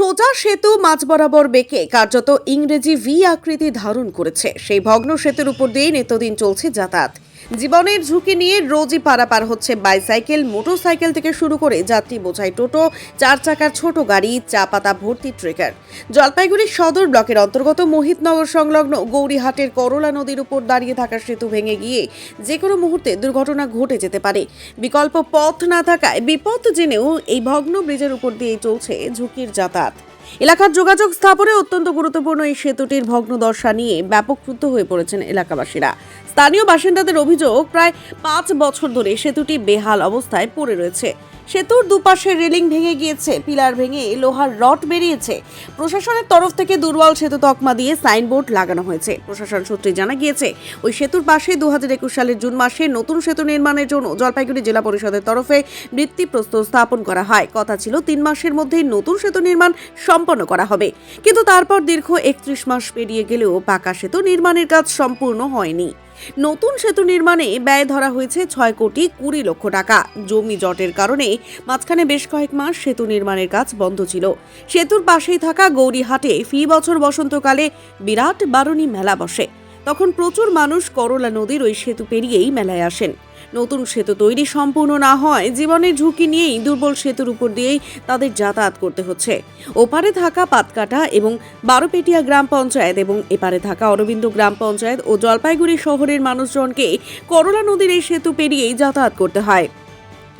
সোজা সেতু মাঝ বরাবর বেঁকে কার্যত ইংরেজি ভি আকৃতি ধারণ করেছে। সেই ভগ্ন সেতুর উপর দিয়েই নিত্যদিন চলছে যাতায়াত। জীবনের ঝুঁকি নিয়ে রোজই পারাপার হচ্ছে বাইসাইকেল, মোটরসাইকেল থেকে শুরু করে যাত্রী বোঝাই টোটো, চার চাকার ছোট গাড়ি, চা পাতা ভর্তি ট্রেকার। জলপাইগুড়ি সদর ব্লকের অন্তর্গত মোহিতনগর সংলগ্ন গৌরীহাটের করলা নদীর উপর দাঁড়িয়ে থাকা সেতু ভেঙে গিয়ে যে কোনো মুহূর্তে দুর্ঘটনা ঘটে যেতে পারে। বিকল্প পথ না থাকায় বিপদ জেনেও এই ভগ্ন ব্রিজের উপর দিয়ে চলছে ঝুঁকির যাতায়াত। এলাকার যোগাযোগ স্থাপনে অত্যন্ত গুরুত্বপূর্ণ এই সেতুটির ভগ্ন ভগ্নদশা নিয়ে ব্যাপক ক্রুদ্ধ হয়ে পড়েছেন এলাকাবাসীরা। স্থানীয় বাসিন্দাদের অভিযোগ, প্রায় পাঁচ বছর ধরে সেতুটি বেহাল অবস্থায় পড়ে রয়েছে। সেতুর দুপাশে রেলিং ভেঙে গিয়েছে, পিলার ভেঙে লোহার রড বেরিয়েছে। প্রশাসনের তরফ থেকে দুর্বল সেতু তকমা দিয়ে সাইনবোর্ড লাগানো হয়েছে। প্রশাসন সূত্রে জানা গিয়েছে, ওই সেতুর পাশে দু হাজার একুশ সালের জুন মাসে নতুন সেতু নির্মাণের জন্য জলপাইগুড়ি জেলা পরিষদের তরফে ভিত্তিপ্রস্তর স্থাপন করা হয়। কথা ছিল, তিন মাসের মধ্যেই নতুন সেতু নির্মাণ সম্পন্ন করা হবে। কিন্তু তারপর দীর্ঘ একত্রিশ মাস পেরিয়ে গেলেও পাকা সেতু নির্মাণের কাজ সম্পূর্ণ হয়নি। নতুন সেতু নির্মাণে ব্যয় ধরা হয়েছে ছয় কোটি কুড়ি লক্ষ টাকা। জমি জটের কারণে মাঝখানে বেশ কয়েক মাস সেতু নির্মাণের কাজ বন্ধ ছিল। সেতুর পাশেই থাকা গৌরীহাটে ফি বছর বসন্তকালে বিরাট বারণী মেলা বসে। তখন প্রচুর মানুষ করলা নদীর ওই সেতু পেরিয়েই মেলায় আসেন। নতুন সেতু তৈরি সম্পূর্ণ না হয়, জীবনের ঝুঁকি নিয়েই দুর্বল সেতুর উপর দিয়েই তাদের যাতায়াত করতে হচ্ছে। ওপারে থাকা পাতকাটা এবং বারোপেটিয়া গ্রাম পঞ্চায়েত এবং এপারে থাকা অরবিন্দ গ্রাম পঞ্চায়েত ও জলপাইগুড়ি শহরের মানুষজনকে করলা নদীর এই সেতু পেরিয়েই যাতায়াত করতে হয়।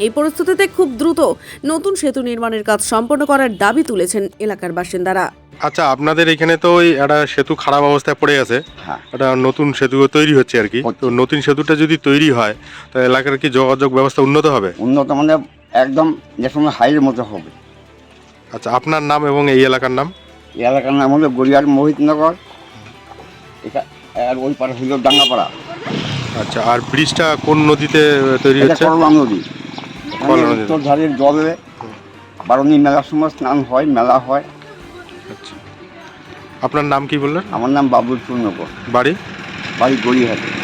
এই পরিস্থিতিতে খুব দ্রুত নতুন সেতু নির্মাণের কাজ সম্পন্ন করার দাবি তুলেছেন এলাকার বাসিন্দারা। আচ্ছা আপনাদের এখানে তো ওই একটা সেতু খারাপ অবস্থায় পড়ে আছে। হ্যাঁ। একটা নতুন সেতু তৈরি হচ্ছে আর কি। তো নতুন সেতুটা যদি তৈরি হয় তো এলাকার কি যোগাযোগ ব্যবস্থা উন্নত হবে? উন্নত মানে একদম যে সময় হাইয়ের মতো হবে। আচ্ছা আপনার নাম এবং এই এলাকার নাম? এই এলাকার নাম হলো গড়িয়ার মোহিতনগর। এটা আর ওই পারে হইল ডাঙ্গাপাড়া। আচ্ছা আর ব্রিজটা কোন নদীতে তৈরি হচ্ছে? করলাম নদী। উত্তর ধারের জলে বারণী মেলার সময় স্নান হয় মেলা হয়। আচ্ছা। আপনার নাম কি বললেন? আমার নাম বাবুল পূর্ণকর বাড়ি? বাড়ি গড়িয়াহাটে।